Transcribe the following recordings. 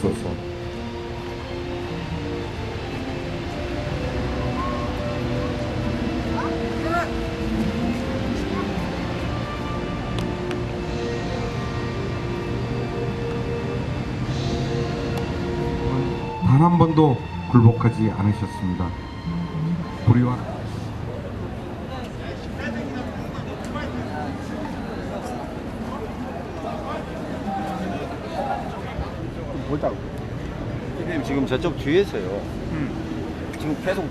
봤었어. 단 한 번도 굴복하지 않으셨습니다. 우리와 보자고. 선생님 지금 저쪽 뒤에서요. 음. 지금 계속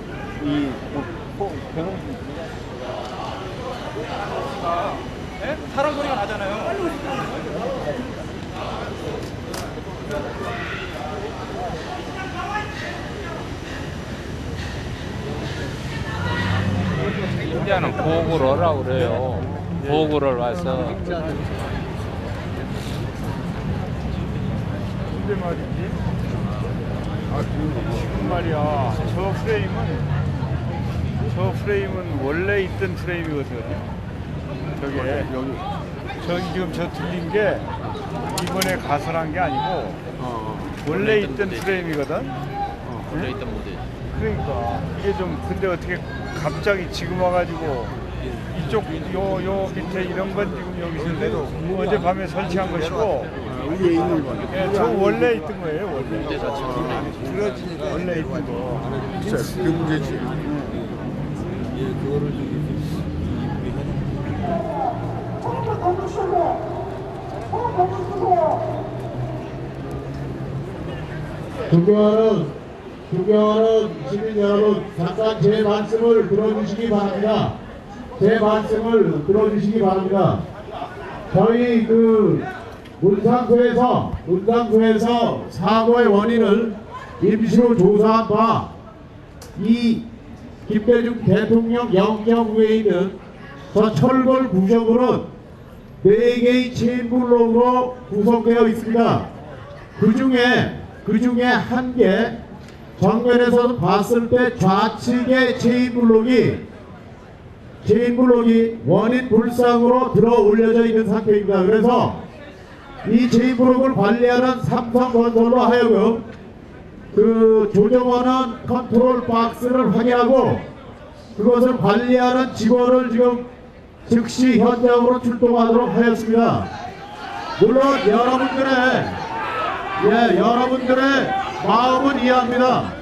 이 뭐, 뭐, 변호 사람 소리가 나잖아요. 이제는 보고를 하라고 그래요. 보고를 와서 근데 말이지. 아, 그, 지금 말이야. 저 프레임은, 저 프레임은 원래 있던 프레임이거든요. 저게, 여기. 저기 지금 저 들린 게 이번에 가설한 게 아니고, 원래 있던 프레임이거든. 원래 있던 모델. 그러니까 이게 좀 근데 어떻게 갑자기 지금 와가지고 이쪽 요 요 밑에 이런 건 지금 여기서 어젯밤에 설치한 것이고 위에 있는 거. 예, 저 원래 있던 거예요 원래. 그렇지 원래 있던 거. 그 문제지. 존경하는 존경하는 시민 여러분 잠깐 제 말씀을 들어주시기 바랍니다. 제 말씀을 들어주시기 바랍니다. 저희 그 문상구에서 문상구에서 사고의 원인을 임시로 조사한 바 이 김대중 대통령 영장 후에 있는 저 철골 구조물은 4개의 체인블록으로 구성되어 있습니다. 그 중에 그 중에 한개 정면에서 봤을 때 좌측의 체인 블록이 체인 블록이 원인 불상으로 들어 올려져 있는 상태입니다. 그래서 이 체인 블록을 관리하는 삼성건설로 하여금 그 조정하는 컨트롤 박스를 확인하고 그것을 관리하는 직원을 지금 즉시 현장으로 출동하도록 하였습니다. 물론 여러분들의 예, 여러분들의 마음은 이해합니다.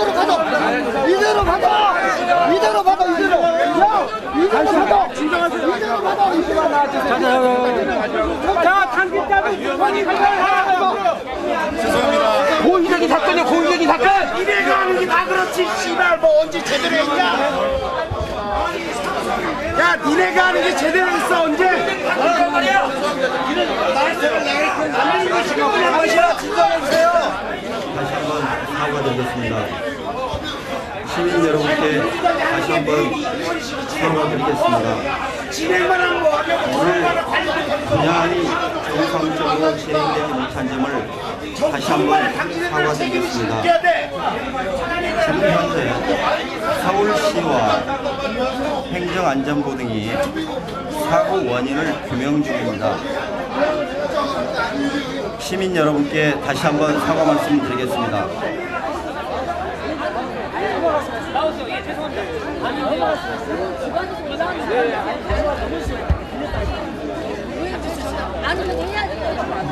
이대로 가자. 이대로 가자. 이대로 가자. 이대로. 야, 이대로 가자. 진정하세요. 이대로 가자. 이대로 가자. 자, 당기자면 위험하니 죄송합니다. 고의적인 사건이야. 고의적인 사건. 이래가 하는 게 다 그렇지. 씨발 뭐 언제 제대로 했냐? 야, 니네가 하는 게 제대로 했어 언제? 말씀을 내가 이거 지금 그냥 것이야. 진정해주세요. 다시 한번 사과드리겠습니다. 시민 여러분께 다시 한번 사과드리겠습니다. 오늘 분야의 정상적으로 진행되지 못한 점을 다시 한번 사과드리겠습니다. 지금 현재 서울시와 행정안전부 등이 사고 원인을 규명 중입니다. 시민 여러분께 다시 한번 사과 말씀드리겠습니다.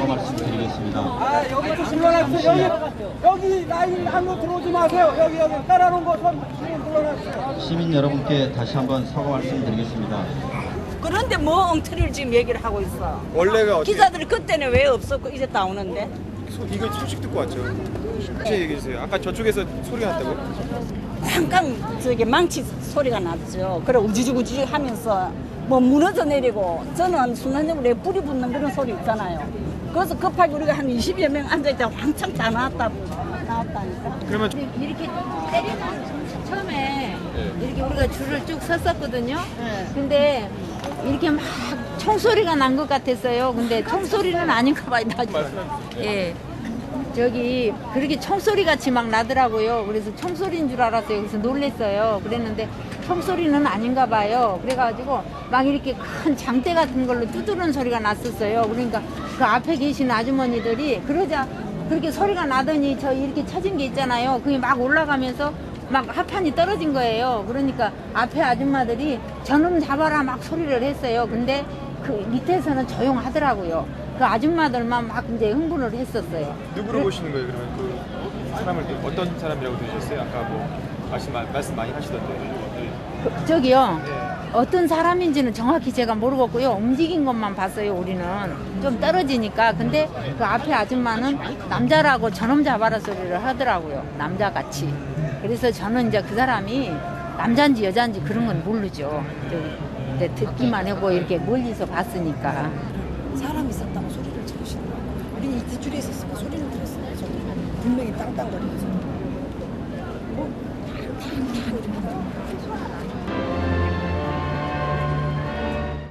말씀드리겠습니다. 아, 여기 좀 물러나세요. 여기, 여기 라인 안으로 들어오지 마세요. 여기, 여기 깔아놓은 거선 물러나세요. 시민 여러분께 다시 한번 사과 말씀드리겠습니다. 그런데 뭐 엉터리를 지금 얘기를 하고 있어. 원래가 기자들이 그때는 왜 없었고 이제 다 오는데. 이거 소식 듣고 왔죠. 다시 얘기해 주세요. 아까 저쪽에서 소리가 났다고요? 잠깐 저기 망치 소리가 났죠. 그래 우지직우지직 하면서 뭐 무너져 내리고 저는 순간적으로 내 불이 붙는 그런 소리 있잖아요. 그 그래서 급하게 우리가 한 20여 명 앉아있다가 왕창 다 나왔다 나왔다니까 그러면 이렇게 때리는 처음에 이렇게 우리가 줄을 쭉 섰었거든요. 근데 이렇게 막 총소리가 난 것 같았어요. 근데 총소리는 아닌가 봐요. 나중에. 예. 저기 그렇게 총소리 같이 막 나더라고요. 그래서 총소리인 줄 알았어요. 그래서 놀랬어요. 그랬는데 총소리는 아닌가 봐요. 그래가지고 막 이렇게 큰 장대 같은 걸로 두드는 소리가 났었어요. 그러니까 그 앞에 계신 아주머니들이 그러자 그렇게 소리가 나더니 저 이렇게 쳐진 게 있잖아요. 그게 막 올라가면서 막 하판이 떨어진 거예요. 그러니까 앞에 아줌마들이 저놈 잡아라 막 소리를 했어요. 근데 그 밑에서는 조용하더라고요. 그 아줌마들만 막 이제 흥분을 했었어요. 누구로 보시는 거예요? 그러면 그 사람을 또 어떤 사람이라고 들으셨어요? 아까 뭐 말씀, 마- 말씀 많이 하시던데. 그, 저기요. 네. 어떤 사람인지는 정확히 제가 모르겠고요. 움직인 것만 봤어요, 우리는. 좀 떨어지니까. 근데 그 앞에 아줌마는 남자라고 저놈 잡아라 소리를 하더라고요. 남자같이. 그래서 저는 이제 그 사람이 남자인지 여자인지 그런 건 모르죠. 저기 듣기만 하고 이렇게 멀리서 봤으니까. 사람이 있었다고 소리를 지르시는 거예요. 뒷줄에 있었으니까 소리는 들었어요. 저도 분명히 땅땅거리면서. 뭐, 탕탕 이렇게.